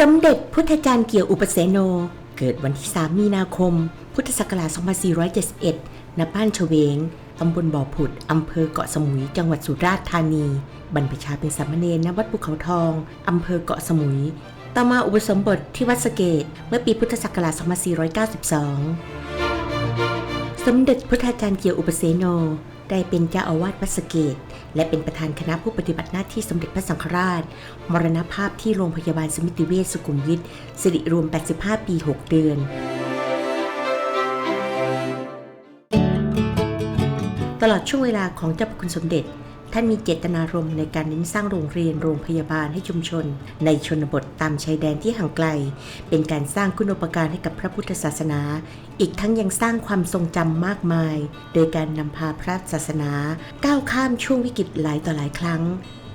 สมเด็จพุทธจารย์เกี่ยวอุปเสโน เกิดวันที่ 3 มีนาคม พุทธศักราช 2471 ณ บ้านเฉวง ตำบลบ่อผุด อำเภอเกาะสมุย จังหวัดสุราษฎร์ธานี บรรพชาเป็นสามเณรณวัดภูเขาทอง อำเภอเกาะสมุย ต่อมาอุปสมบทที่วัดสะเกต เมื่อปีพุทธศักราช 2492 สมเด็จพุทธาจารย์เกี่ยวอุปเสโน ได้เป็นเจ้าอาวาสวัดสะเกต และเป็นประธานคณะผู้ปฏิบัติหน้าที่สมเด็จพระสังฆราช มรณภาพที่โรงพยาบาลสมิติเวชสุขุมวิทสิริรวม 85 ปี 6 เดือนตลอดช่วงเวลาของเจ้าพระคุณสมเด็จ ท่านมีเจตนารมณ์ในการเน้นสร้างโรงเรียนโรงพยาบาลให้ชุมชน ในชนบทตามชายแดนที่ห่างไกล เป็นการสร้างคุณูปการให้กับพระพุทธศาสนา อีกทั้งยังสร้างความทรงจำมากมาย โดยการนำพาพระศาสนา ก้าวข้ามช่วงวิกฤตหลายต่อหลายครั้ง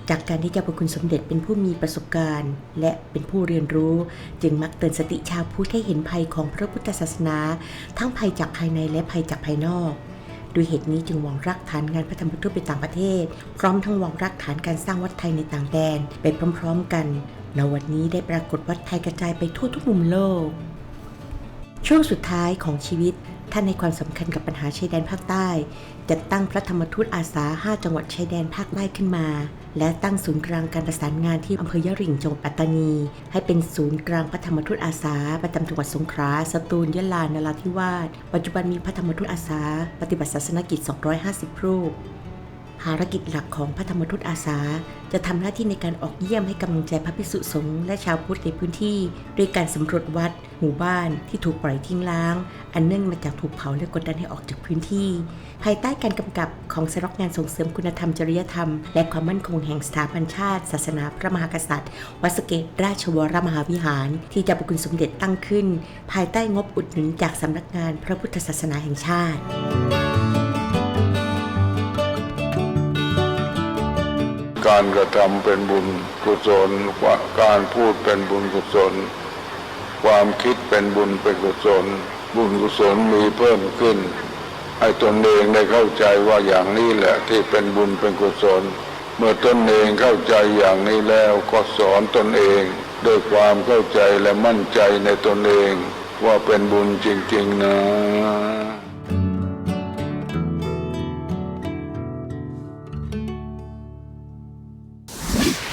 จากการที่เจ้าพระคุณสมเด็จเป็นผู้มีประสบการณ์ และเป็นผู้เรียนรู้ จึงมักเตือนสติชาวพุทธให้เห็นภัยของพระพุทธศาสนา ทั้งภัยจากภายในและภัยจากภายนอก ด้วยเหตุนี้จึงหวังรักฐานงานพระธรรมทูตไปต่างประเทศ พร้อมทั้งหวังรักฐานการสร้างวัดไทยในต่างแดนไปพร้อมๆกันณวันนี้ได้ปรากฏวัดไทยกระจายไปทั่วทุกมุมโลก ช่วงสุดท้ายของชีวิต ท่านให้ความสำคัญกับปัญหาชายแดนภาคใต้ จัดตั้งพระธรรมทูตอาสา 5 จังหวัดชายแดนภาคใต้ขึ้นมา และตั้งศูนย์กลางการประสานงานที่อำเภอยะริ่งจังหวัดปัตตานี ให้เป็นศูนย์กลางพระธรรมทูตอาสา ประจำจังหวัดสงขลา สตูล ยะลา นราธิวาส ปัจจุบันมีพระธรรมทูตอาสา ปฏิบัติศาสนกิจ 250 รูป ภารกิจหลักของพระธรรมทูตอาสา จะทำหน้าที่ในการออกเยี่ยมให้กำลังใจพระภิกษุสงฆ์และชาวพุทธในพื้นที่ด้วยการสำรวจวัด หมู่บ้านที่ถูกปล่อยทิ้งร้าง อันเนื่องมาจากถูกเผาและกดดันให้ออกจากพื้นที่ ภายใต้การกำกับของสำนักงานส่งเสริมคุณธรรมจริยธรรม และความมั่นคงแห่งสถาบันชาติ ศาสนาพระมหากษัตริย์ วัดสเกตราชวรมหาวิหาร ที่เจ้าพระคุณสมเด็จตั้งขึ้น ภายใต้งบอุดหนุนจากสำนักงานพระพุทธศาสนาแห่งชาติ การกระทำเป็นบุญกุศลการพูดเป็นบุญกุศล ความคิดเป็นบุญเป็นกุศล บุญกุศลมีเพิ่มขึ้น ให้ตนเองได้เข้าใจว่าอย่างนี้แหละที่เป็นบุญเป็นกุศล เมื่อตนเองเข้าใจอย่างนี้แล้วก็สอนตนเองด้วยความเข้าใจและมั่นใจในตนเองว่าเป็นบุญจริง ๆ นะ